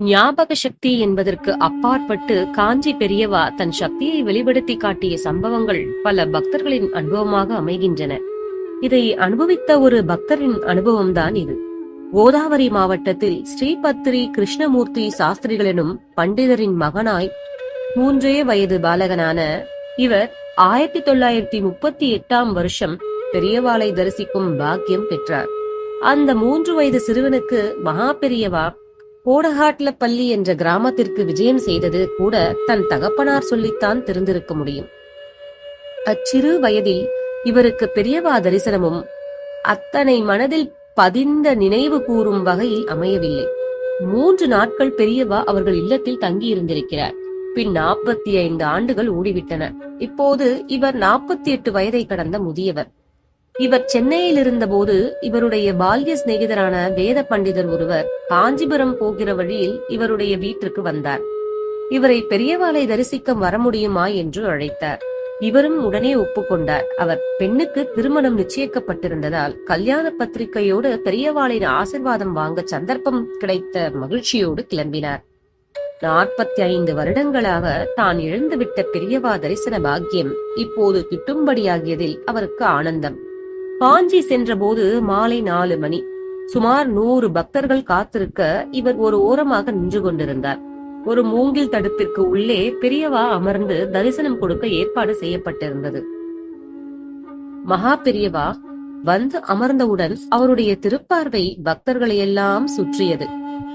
ஞாபக சக்தி என்பதற்கு அப்பாற்பட்டு காஞ்சி பெரியவா தன் சக்தியை வெளிப்படுத்தி காட்டிய சம்பவங்கள் பல பக்தர்களின் அனுபவமாக அமைகின்றன. இதை அனுபவித்த ஒரு பக்தரின் அனுபவம்தான் இது. கோதாவரி மாவட்டத்தில் ஸ்ரீபத்ரி கிருஷ்ணமூர்த்தி சாஸ்திரிகளினும் பண்டிதரின் மகனாய் மூன்றே வயது பாலகனான இவர் ஆயிரத்தி தொள்ளாயிரத்தி முப்பத்தி எட்டாம் வருஷம் பெரியவாளை தரிசிக்கும் பாக்கியம் பெற்றார். அந்த மூன்று வயது சிறுவனுக்கு மகா பெரியவா கோடகாட்லப்பள்ளி என்ற கிராமத்திற்கு விஜயம் செய்தது கூட தன் தகப்பனார் சொல்லித்தான் தெரிந்திருக்க முடியும். அச்சிறு வயதில் இவருக்கு பெரியவா தரிசனமும் அத்தனை மனதில் பதிந்த நினைவு கூறும் வகையில் அமையவில்லை. மூன்று நாட்கள் பெரியவா அவர்கள் இல்லத்தில் தங்கியிருந்திருக்கிறார். பின் நாற்பத்தி ஐந்து ஆண்டுகள் ஓடிவிட்டன. இப்போது இவர் நாற்பத்தி எட்டு வயதை கடந்த முதியவர். இவர் சென்னையில் இருந்தபோது இவருடைய பால்ய சிநேகிதரான வேத பண்டிதர் ஒருவர் காஞ்சிபுரம் போகிற வழியில் இவருடைய வீட்டிற்கு வந்தார். இவரை பெரியவாளை தரிசிக்க வர முடியுமா என்று அழைத்தார். இவரும் உடனே ஒப்புக்கொண்டார். அவர் பெண்ணுக்கு திருமணம் நிச்சயிக்கப்பட்டிருந்ததால் கல்யாண பத்திரிகையோடு பெரியவாளின் ஆசிர்வாதம் வாங்க சந்தர்ப்பம் கிடைத்த மகிழ்ச்சியோடு கிளம்பினார். நாற்பத்தி ஐந்து வருடங்களாக தான் இழந்துவிட்ட பெரியவா தரிசன பாக்கியம் இப்போது கிட்டும்படியாகியதில் அவருக்கு ஆனந்தம். காஞ்சி சென்றபோது மாலை நாலு மணி. சுமார் நூறு பக்தர்கள் காத்திருக்க இவர் ஒரு ஓரமாக நின்று கொண்டிருந்தார். ஒரு மூங்கில் தடுப்பிற்கு உள்ளே பெரியவா அமர்ந்து தரிசனம் கொடுக்க ஏற்பாடு செய்யப்பட்டிருந்தது. மகா பெரியவா வந்து அமர்ந்தவுடன் அவருடைய திருப்பார்வை பக்தர்களை எல்லாம் சுற்றியது.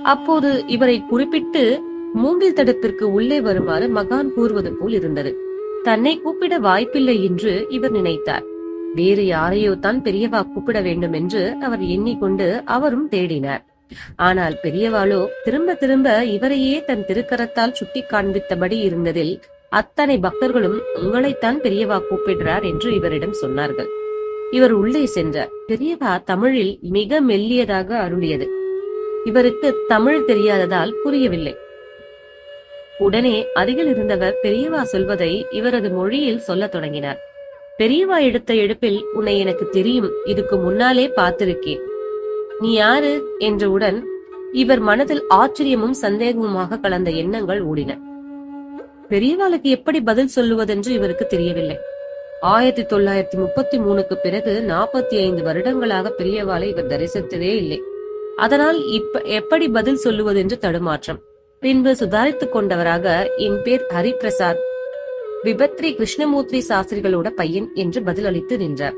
அப்போது இவரை குறிப்பிட்டு மூங்கில் தடுப்பிற்கு உள்ளே வருமாறு மகான் கூறுவது போல் இருந்தது. தன்னை கூப்பிட வாய்ப்பில்லை என்று இவர் நினைத்தார். வேறு யாரையோ தான் பெரியவா கூப்பிட வேண்டும் என்று அவர் எண்ணிக்கொண்டு அவரும் தேடினார். ஆனால் பெரியவாளோ திரும்ப திரும்ப இவரையே தன் திருக்கரத்தால் சுட்டி காண்பித்தபடி இருந்ததில் அத்தனை பக்தர்களும் உங்களைத்தான் பெரியவா கூப்பிடுறார் என்று இவரிடம் சொன்னார்கள். இவர் உள்ளே சென்றார். பெரியவா தமிழில் மிக மெல்லியதாக அருளியது. இவருக்கு தமிழ் தெரியாததால் புரியவில்லை. உடனே அருகில் இருந்தவர் பெரியவா சொல்வதை இவரது மொழியில் சொல்லத் தொடங்கினார். பெரியவா எடுத்த எடுப்பில் உன்னை எனக்கு தெரியும் இதுக்கு முன்னாலே பார்த்திருக்கேன். நீ யாரு? என்றவுடன் இவர் மனதில் ஆச்சரியமும் சந்தேகமுமாக கலந்த எண்ணங்கள் ஓடின. பெரியவாளுக்கு எப்படி பதில் சொல்லுவதென்று இவருக்கு தெரியவில்லை. ஆயிரத்தி தொள்ளாயிரத்தி முப்பத்தி மூணுக்கு பிறகு நாற்பத்தி ஐந்து வருடங்களாக பெரியவாளை இவர் தரிசித்ததே இல்லை. அதனால் இப்ப எப்படி பதில் சொல்லுவதென்று தடுமாற்றம். பின்பு சுதாரித்துக் கொண்டவராக என் பேர் ஹரிபிரசாத். விபத்ரி கிருஷ்ணமூர்த்தி சாஸ்திரிகளோட பையன் என்று பதில் அளித்து நின்றார்.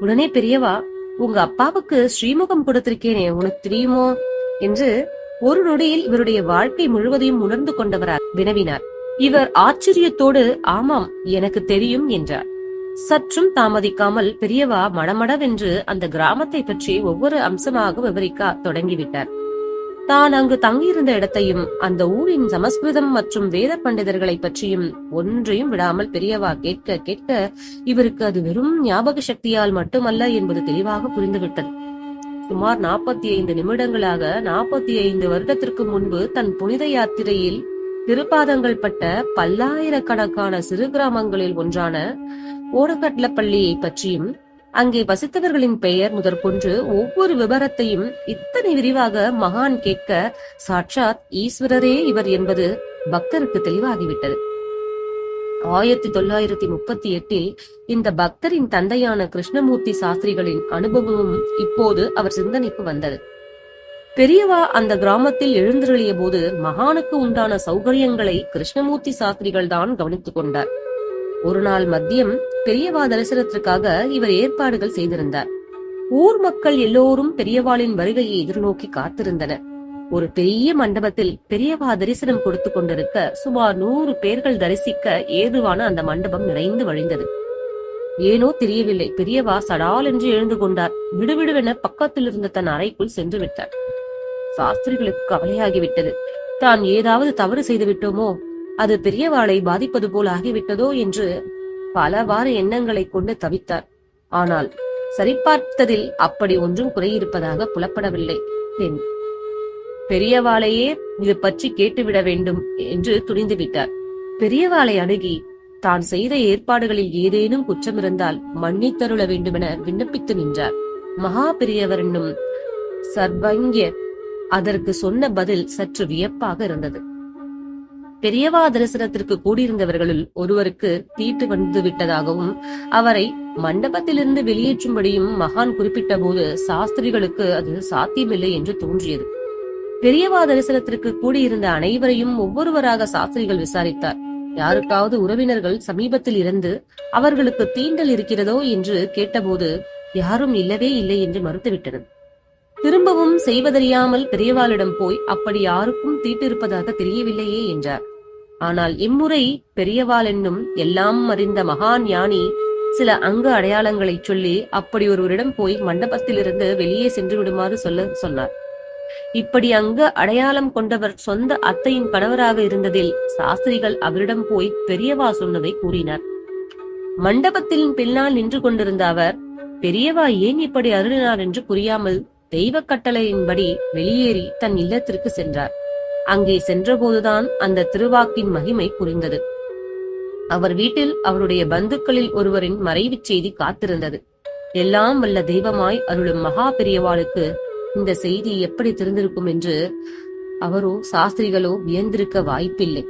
உடனே பெரியவா உங்க அப்பாவுக்கு ஸ்ரீமுகம் கொடுத்திருக்கேனே உனக்கு தெரியுமோ? என்று ஒரு நொடியில் இவருடைய வாழ்க்கை முழுவதையும் உணர்ந்து கொண்டவரார் வினவினார். இவர் ஆச்சரியத்தோடு ஆமாம் எனக்கு தெரியும் என்றார். சற்றும் தாமதிக்காமல் பெரியவா மடமடவென்று அந்த கிராமத்தை பற்றி ஒவ்வொரு அம்சமாக விவரிக்க தொடங்கிவிட்டார். தான் அங்கு தங்கியிருந்த இடத்தையும் அந்த ஊரின் சமஸ்கிருதம் மற்றும் வேத பண்டிதர்களை பற்றியும் ஒன்றையும் விடாமல் பெரியவா கேட்க கேட்க இவருக்கு அது வெறும் ஞாபக சக்தியால் மட்டுமல்ல என்பது தெளிவாக புரிந்துவிட்டது. சுமார் நாற்பத்தி ஐந்து நிமிடங்களாக நாற்பத்தி ஐந்து வருடத்திற்கு முன்பு தன் புனித யாத்திரையில் திருப்பாதங்கள் பட்ட பல்லாயிரக்கணக்கான சிறு கிராமங்களில் ஒன்றான ஓடக்கட்லப்பள்ளியை பற்றியும் அங்கே வசித்தவர்களின் பெயர் முதற்கொன்று ஒவ்வொரு விவரத்தையும் இத்தனை விரிவாக மகான் கேட்க சாட்சாத் ஈஸ்வரரே இவர் என்பது பக்தருக்கு தெளிவாகிவிட்டது. ஆயிரத்தி தொள்ளாயிரத்தி முப்பத்தி எட்டில் இந்த பக்தரின் தந்தையான கிருஷ்ணமூர்த்தி சாஸ்திரிகளின் அனுபவமும் இப்போது அவர் சிந்தனைக்கு வந்தது. பெரியவா அந்த கிராமத்தில் எழுந்தருளிய போது மகானுக்கு உண்டான சௌகரியங்களை கிருஷ்ணமூர்த்தி சாஸ்திரிகள் தான் கவனித்துக் கொண்டார். ஒரு நாள் மதியம் பெரியவா தரிசனத்திற்காக இவர் ஏற்பாடுகள் செய்திருந்தார். ஊர் மக்கள் எல்லோரும் பெரியவாளின் வருகையை எதிர்நோக்கி காத்திருந்தனர். ஒரு பெரிய மண்டபத்தில் பெரியவா தரிசனம் கொடுத்து கொண்டிருக்க சுமார் நூறு பேர்கள் தரிசிக்க ஏதுவான அந்த மண்டபம் நிறைந்து வழிந்தது. ஏனோ தெரியவில்லை பெரியவா சடால் என்று எழுந்து கொண்டார். விடுவிடுவென பக்கத்தில் இருந்த தன் அறைக்குள் சென்று விட்டார். சாஸ்திரிகளுக்கு கவலையாகிவிட்டது. தான் ஏதாவது தவறு செய்து விட்டோமோ? அது பெரியவாளை பாதிப்பது போல் ஆகிவிட்டதோ என்று பலவாறு எண்ணங்களை கொண்டு தவித்தார். ஆனால் சரிபார்த்ததில் அப்படி ஒன்றும் குறையிருப்பதாக புலப்படவில்லை. பெண் பெரியவாளையே இது பற்றி கேட்டுவிட வேண்டும் என்று துணிந்துவிட்டார். பெரியவாளை அணுகி தான் செய்த ஏற்பாடுகளில் ஏதேனும் குற்றம் இருந்தால் மன்னித்தருள வேண்டுமென விண்ணப்பித்து நின்றார். மகா பெரியவர் என்னும் சர்வங்கியர் அதற்கு சொன்ன பதில் சற்று வியப்பாக இருந்தது. பெரியவா தரிசனத்திற்கு கூடியிருந்தவர்களுள் ஒருவருக்கு தீட்டு வந்து விட்டதாகவும் அவரை மண்டபத்திலிருந்து வெளியேற்றும்படியும் மகான் குறிப்பிட்ட போது சாஸ்திரிகளுக்கு அது சாத்தியமில்லை என்று தோன்றியது. பெரியவா தரிசனத்திற்கு கூடியிருந்த அனைவரையும் ஒவ்வொருவராக சாஸ்திரிகள் விசாரித்தார். யாருக்காவது உறவினர்கள் சமீபத்தில் இருந்து அவர்களுக்கு தீண்டல் இருக்கிறதோ என்று கேட்டபோது யாரும் இல்லவே இல்லை என்று மறுத்துவிட்டனர். திரும்பவும் செய்வதறியாமல் பெரியவாளிடம் போய் அப்படி யாருக்கும் தீட்டிருப்பதாக தெரியவில்லையே என்றார். ஆனால் இம்முறை பெரியவாள் என்னும் எல்லாம் அறிந்த மகான் ஞானி சில அங்க அடையாளங்களை சொல்லி அப்படி ஒருவரிடம் போய் மண்டபத்திலிருந்து வெளியே சென்று விடுமாறு சொல்ல சொன்னார். இப்படி அங்க அடையாளம் கொண்டவர் சொந்த அத்தையின் கணவராக இருந்ததில் சாஸ்திரிகள் அவரிடம் போய் பெரியவா சொன்னதை கூறினார். மண்டபத்தின் பின்னால் நின்று கொண்டிருந்த அவர் பெரியவா ஏன் இப்படி அருளினார்? என்று புரியாமல் தெய்வ கட்டளையின்படி வெளியேறி தன் இல்லத்திற்கு சென்றார். அங்கே சென்றபோதுதான் அந்த திருவாக்கின் மகிமை புரிந்தது. அவர் வீட்டில் அவருடைய பந்துக்களில் ஒருவரின் மறைவுச் செய்தி காத்திருந்தது. எல்லாம் வல்ல தெய்வமாய் அருளும் மகா பெரியவாளுக்கு இந்த செய்தி எப்படி தெரிந்திருக்கும் என்று அவரோ சாஸ்திரிகளோ வியந்திருக்க வாய்ப்பில்லை.